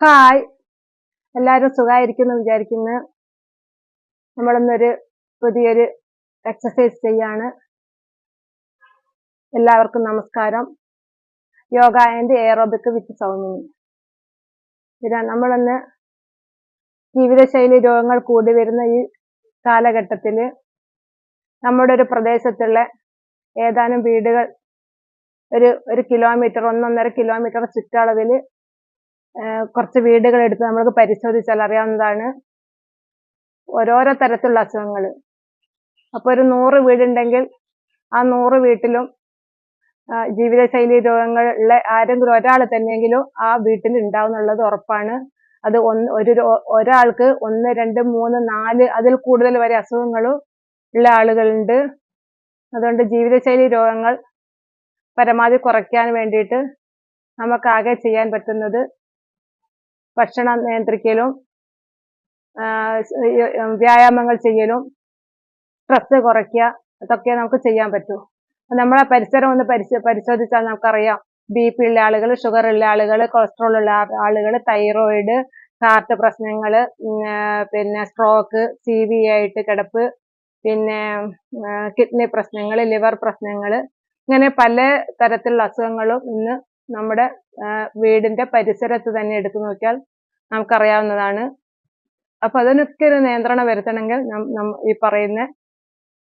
Hi എല്ലാവരും സുഖമായിരിക്കുന്നു വിചാരിക്കുന്നു. നമ്മളിന്നൊരു പുതിയൊരു എക്സസൈസ് ചെയ്യാണ്. എല്ലാവർക്കും നമസ്കാരം. Yoga and aerobic with Soumini പിന്നെ നമ്മളിന്ന് ജീവിതശൈലി രോഗങ്ങൾ കൂടി വരുന്ന ഈ കാലഘട്ടത്തിൽ നമ്മുടെ ഒരു പ്രദേശത്തുള്ള ഏതാനും വീടുകൾ ഒരു ഒരു കിലോമീറ്റർ ഒന്നൊന്നര കിലോമീറ്റർ ചുറ്റളവിൽ കുറച്ച് വീടുകൾ എടുത്ത് നമുക്ക് പരിശോധിച്ചാൽ അറിയാവുന്നതാണ്. ഓരോരോ തരത്തിലുള്ള അസുഖങ്ങൾ. അപ്പോൾ ഒരു നൂറ് വീടുണ്ടെങ്കിൽ ആ നൂറ് വീട്ടിലും ജീവിതശൈലി രോഗങ്ങളിലെ ആരെങ്കിലും ഒരാൾ തന്നെയെങ്കിലും ആ വീട്ടിൽ ഉണ്ടാവുന്നുള്ളത് ഉറപ്പാണ്. അത് ഒന്ന് ഒരു ഒരാൾക്ക് ഒന്ന് രണ്ട് മൂന്ന് നാല് അതിൽ കൂടുതൽ വരെ അസുഖങ്ങളും ഉള്ള ആളുകളുണ്ട്. അതുകൊണ്ട് ജീവിതശൈലി രോഗങ്ങൾ പരമാവധി കുറയ്ക്കാൻ വേണ്ടിയിട്ട് നമുക്കാകെ ചെയ്യാൻ പറ്റുന്നത് ഭക്ഷണം നിയന്ത്രിക്കലും വ്യായാമങ്ങൾ ചെയ്യലും സ്ട്രെസ് കുറയ്ക്കുക അതൊക്കെ നമുക്ക് ചെയ്യാൻ പറ്റൂ. നമ്മളെ പരിസരം ഒന്ന് പരിശോ പരിശോധിച്ചാൽ നമുക്കറിയാം. ബി പി ഉള്ള ആളുകൾ ഷുഗർ ഉള്ള ആളുകൾ കൊളസ്ട്രോൾ ഉള്ള ആളുകൾ തൈറോയിഡ് ഹാർട്ട് പ്രശ്നങ്ങൾ പിന്നെ സ്ട്രോക്ക് സി വി ആയിട്ട് കിടപ്പ് പിന്നെ കിഡ്നി പ്രശ്നങ്ങൾ ലിവർ പ്രശ്നങ്ങൾ ഇങ്ങനെ പല തരത്തിലുള്ള അസുഖങ്ങളും ഇന്ന് നമ്മുടെ വീടിന്റെ പരിസരത്ത് തന്നെ എടുത്തു നോക്കിയാൽ നമുക്കറിയാവുന്നതാണ്. അപ്പൊ അതിനൊക്കെ ഒരു നിയന്ത്രണം വരുത്തണമെങ്കിൽ ഈ പറയുന്ന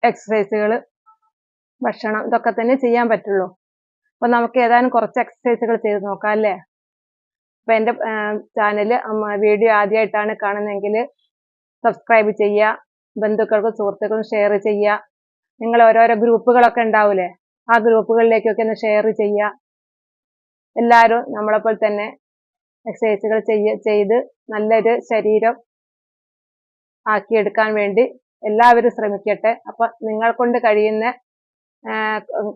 എക്സസൈസുകൾ ഭക്ഷണം ഇതൊക്കെ തന്നെ ചെയ്യാൻ പറ്റുള്ളൂ. അപ്പൊ നമുക്ക് ഏതാനും കുറച്ച് എക്സസൈസുകൾ ചെയ്ത് നോക്കാം അല്ലേ? അപ്പൊ എന്റെ ചാനൽ വീഡിയോ ആദ്യമായിട്ടാണ് കാണുന്നതെങ്കിൽ സബ്സ്ക്രൈബ് ചെയ്യുക ബന്ധുക്കൾക്കും സുഹൃത്തുക്കൾക്കും ഷെയർ ചെയ്യുക. നിങ്ങൾ ഓരോരോ ഗ്രൂപ്പുകളൊക്കെ ഉണ്ടാവില്ലേ ആ ഗ്രൂപ്പുകളിലേക്കൊക്കെ ഒന്ന് ഷെയർ ചെയ്യുക. എല്ലാവരും നമ്മളെപ്പോലെ തന്നെ എക്സസൈസുകൾ ചെയ്യ ചെയ്ത് നല്ലൊരു ശരീരം ആക്കിയെടുക്കാൻ വേണ്ടി എല്ലാവരും ശ്രമിക്കട്ടെ. അപ്പൊ നിങ്ങൾ കൊണ്ട് കഴിയുന്ന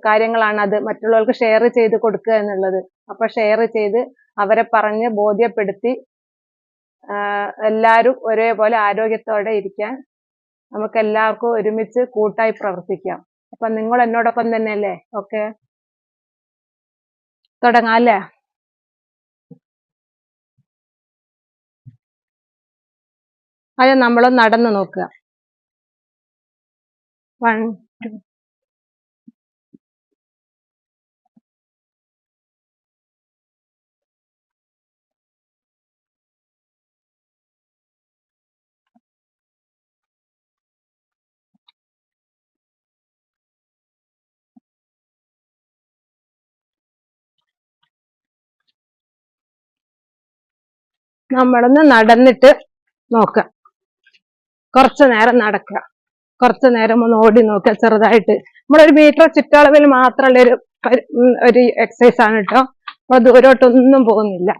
കാര്യങ്ങളാണ് അത്. മറ്റുള്ളവർക്ക് ഷെയർ ചെയ്ത് കൊടുക്കുക എന്നുള്ളത്. അപ്പൊ ഷെയർ ചെയ്ത് അവരെ പറഞ്ഞ് ബോധ്യപ്പെടുത്തി എല്ലാവരും ഒരേപോലെ ആരോഗ്യത്തോടെ ഇരിക്കാൻ നമുക്ക് എല്ലാവർക്കും ഒരുമിച്ച് കൂട്ടായി പ്രവർത്തിക്കാം. അപ്പൊ നിങ്ങൾ എന്നോടൊപ്പം തന്നെയല്ലേ? ഓക്കെ തുടങ്ങാം അല്ലേ? അത് നമ്മൾ നടന്നു നോക്കുക. വൺ ടു നമ്മളൊന്ന് നടന്നിട്ട് നോക്കുക കുറച്ചു നേരം നടക്കുക കുറച്ചു നേരം ഒന്ന് ഓടി നോക്കുക ചെറുതായിട്ട്. നമ്മളൊരു മീറ്റർ ചുറ്റളവിൽ മാത്രമുള്ള ഒരു ഒരു എക്സസൈസ് ആണ് കേട്ടോ അപ്പൊ ദൂരോട്ടൊന്നും പോകുന്നില്ല.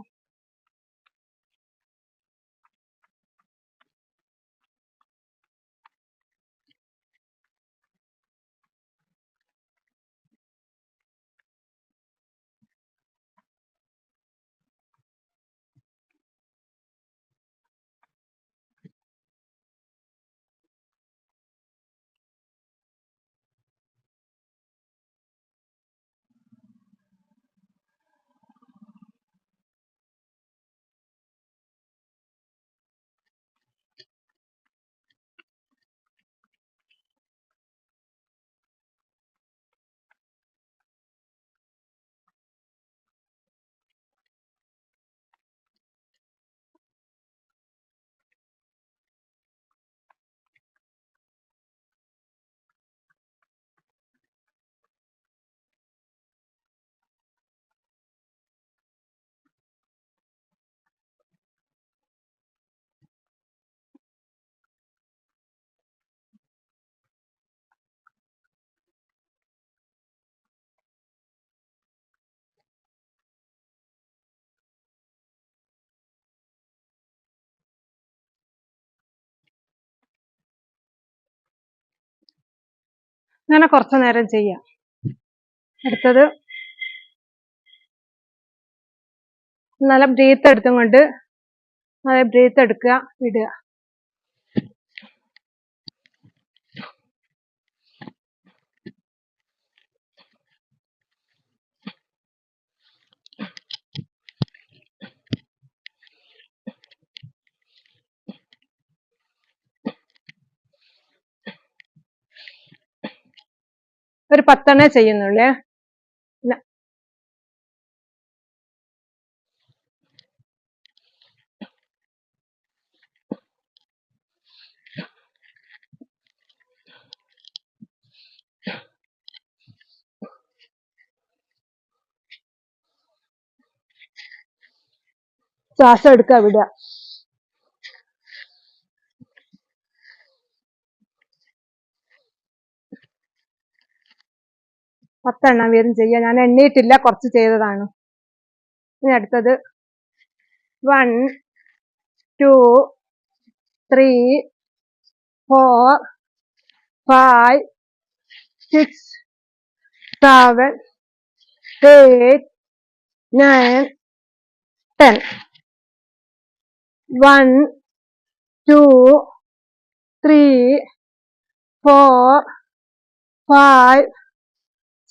അങ്ങനെ കുറച്ചു നേരം ചെയ്യാം. അടുത്തത് നല്ല ബ്രീത്ത് എടുത്തും കൊണ്ട് നല്ല ബ്രീത്ത് എടുക്കുക വിടുക. ഒരു പത്തെണ്ണേ ചെയ്യുന്നുള്ളേ. ശ്വാസം എടുക്കുക വിടുക. പത്തെണ്ണം വീതം ചെയ്യുക ഞാൻ എണ്ണിയിട്ടില്ല കുറച്ച് ചെയ്തതാണ്. ഇനി അടുത്തത്. One two three four five six seven eight nine ten one two three four five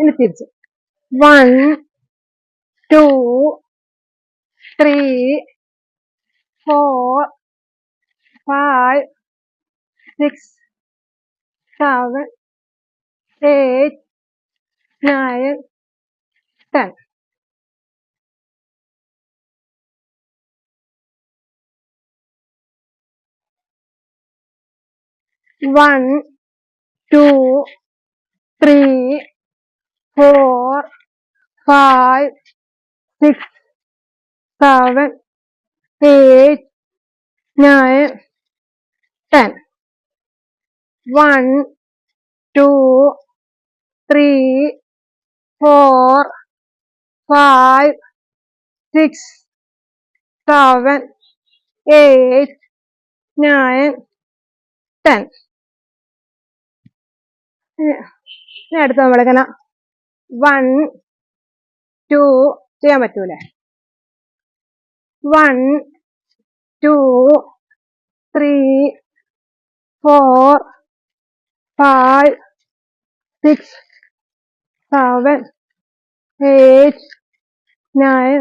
ഇനി തിരിച്ച് one two three four five six seven eight nine ten one two three four, five, six, seven, eight, nine, ten. One, two, three, four, five, six, seven, eight, nine, ten. ഇനി അടുത്ത് നമ്മളിങ്ങനെ one two ചെയ്യാൻ പറ്റൂലേ? One two three four five six seven eight nine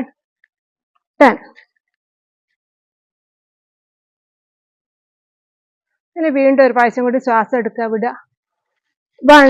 ten ഇനി വീണ്ടും ഒരു പ്രാവശ്യം കൂടി ശ്വാസം എടുക്കുക വിടുക. One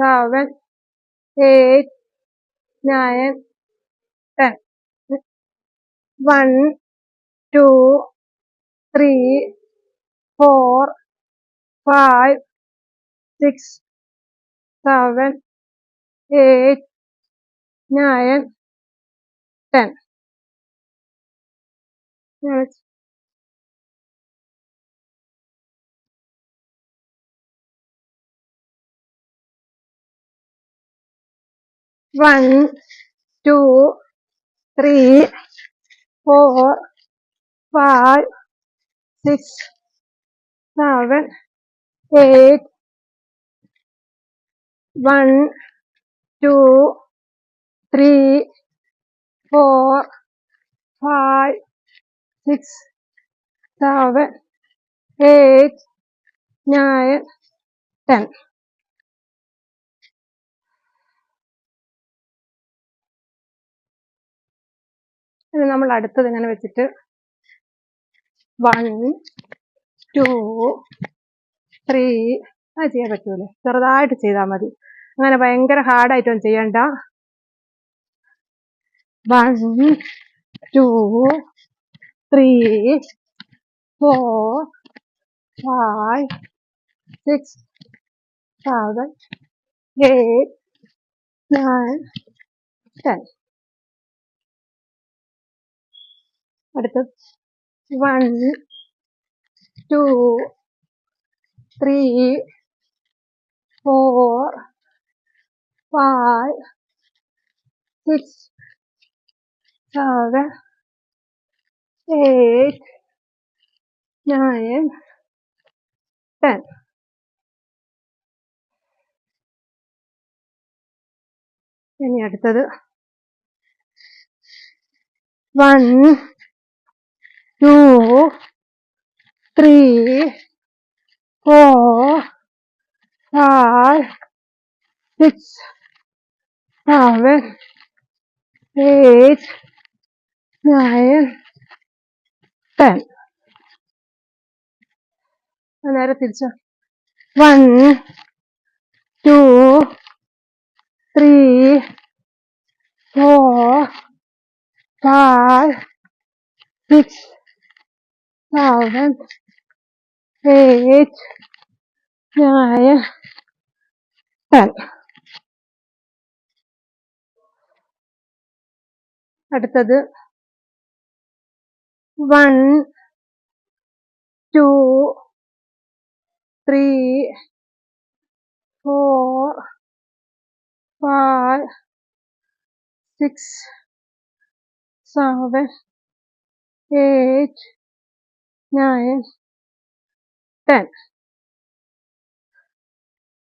seven, eight, nine, ten. One, two, three, four, five, six, seven, eight, nine, ten. Next. One, two, three, four, five, six, seven, eight, one, two, three, four, five, six, seven, eight, nine, ten. ഇനി നമ്മൾ അടുത്തത് ഇങ്ങനെ വെച്ചിട്ട് one two three അത് ചെയ്യാൻ പറ്റൂലേ? ചെറുതായിട്ട് ചെയ്താൽ മതി. അങ്ങനെ ഭയങ്കര ഹാർഡായിട്ടൊന്നും ചെയ്യണ്ട. One two three four five six seven eight nine ten. അടുത്തത് one two three four five six seven, eight, nine, ten. ഇനി അടുത്തത് one two three, four, five, six, seven, eight, nine, ten. നേരെ തിരിച്ച one two three four five six, seven, eight, nine, ten. അടുത്തത് one two three four five six seven eight nine ten.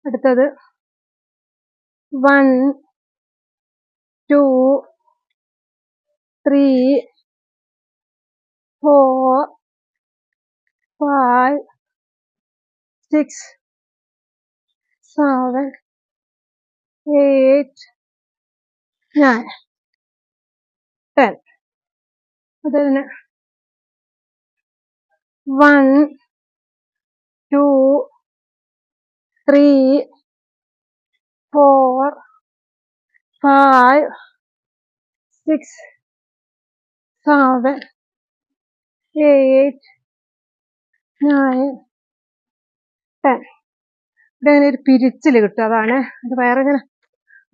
അടുത്തത്. One two three four five six seven eight nine ten അത് തന്നെ one two three four five six seven eight nine ten. ഇവിടെ അങ്ങനെ ഒരു പിരിച്ചിൽ കിട്ടും. അതാണ്. അത് വേറെ ഇങ്ങനെ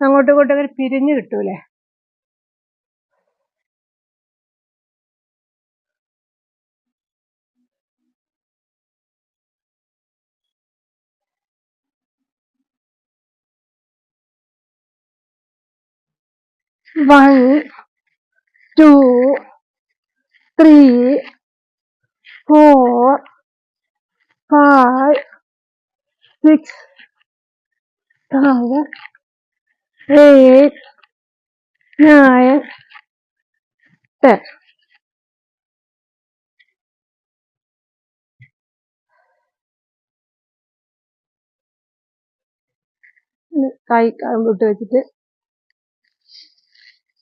അങ്ങോട്ടും ഇങ്ങോട്ടും അങ്ങനെ പിരിഞ്ഞു കിട്ടൂലേ? One two three four five six seven eight, nine, ten. കൈ വിട്ട് വെച്ചിട്ട്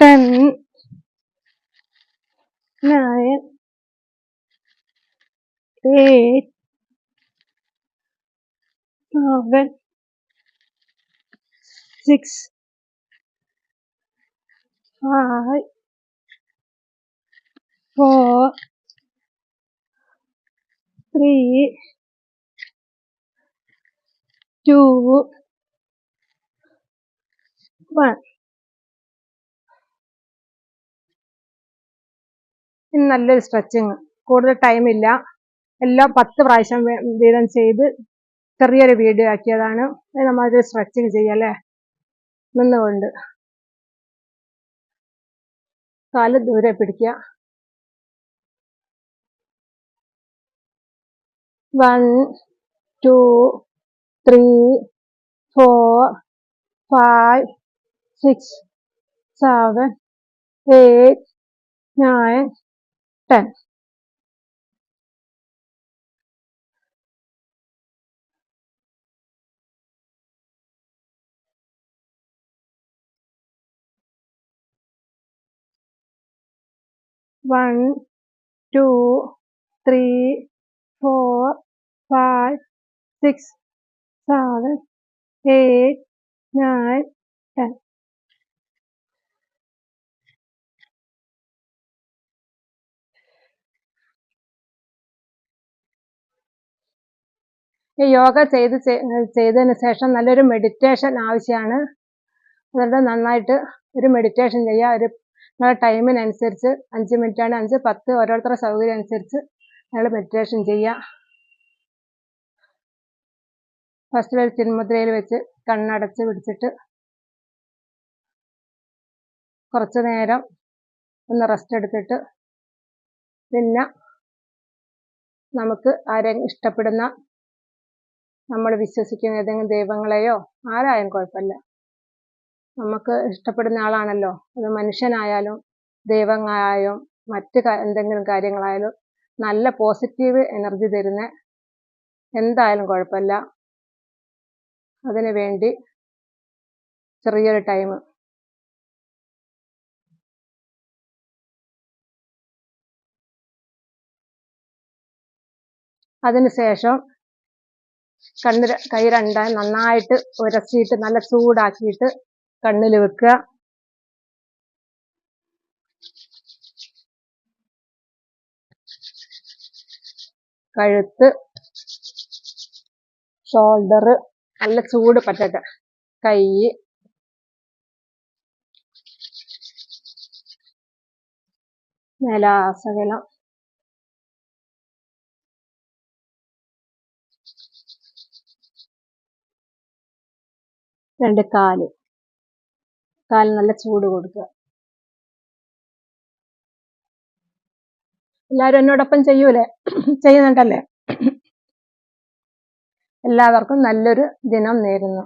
ten, nine, eight, seven, six, five, four, three, two, one. ഇനി നല്ലൊരു സ്ട്രെച്ചിങ് കൂടുതൽ ടൈമില്ല എല്ലാം പത്ത് പ്രാവശ്യം വീതം ചെയ്ത് ചെറിയൊരു വീഡിയോ ആക്കിയതാണ്. നമ്മളൊരു സ്ട്രെച്ചിങ് ചെയ്യല്ലേ നിന്നുകൊണ്ട്. കാൽ ദൂരെ പിടിക്കുക. One two three four five six seven eight nine 10. One, two, three, four, five, six, seven, eight, nine, ten. ഈ യോഗ ചെയ്ത് ചെയ്തതിന് ശേഷം നല്ലൊരു മെഡിറ്റേഷൻ ആവശ്യമാണ് അതുകൊണ്ട് നന്നായിട്ട് ഒരു മെഡിറ്റേഷൻ ചെയ്യുക ഒരു നിങ്ങളുടെ ടൈമിനനുസരിച്ച് അഞ്ച് മിനിറ്റാണ് അഞ്ച് പത്ത് ഓരോരുത്തരുടെ സൗകര്യം അനുസരിച്ച് നിങ്ങൾ മെഡിറ്റേഷൻ ചെയ്യുക ഫസ്റ്റ് ഒരു ചിന്മുദ്രയിൽ വെച്ച് കണ്ണടച്ച് പിടിച്ചിട്ട് കുറച്ച് നേരം ഒന്ന് റെസ്റ്റ് എടുത്തിട്ട് പിന്നെ നമുക്ക് ആരെങ്കിലും ഇഷ്ടപ്പെടുന്ന നമ്മൾ വിശ്വസിക്കുന്ന ഏതെങ്കിലും ദൈവങ്ങളെയോ ആരായാലും കുഴപ്പമില്ല. നമുക്ക് ഇഷ്ടപ്പെടുന്ന ആളാണല്ലോ. അത് മനുഷ്യനായാലും ദൈവങ്ങളായാലും മറ്റ് എന്തെങ്കിലും കാര്യങ്ങളായാലും നല്ല പോസിറ്റീവ് എനർജി തരുന്ന എന്തായാലും കുഴപ്പമില്ല. അതിനു വേണ്ടി ചെറിയൊരു ടൈം അതിനുശേഷം കണ്ണ് കൈ രണ്ടായി നന്നായിട്ട് ഉരസിയിട്ട് നല്ല ചൂടാക്കിയിട്ട് കണ്ണിൽ വെക്കുക. കഴുത്ത് ഷോൾഡർ നല്ല ചൂട് പറ്റട്ടെ. കൈ. മേലാസകലം. രണ്ട് കാൽ. കാൽ നല്ല ചൂട് കൊടുക്കുക. എല്ലാവരും എന്നോടൊപ്പം ചെയ്യൂലേ? ചെയ്യുന്നുണ്ടല്ലേ? എല്ലാവർക്കും നല്ലൊരു ദിനം നേരുന്നു.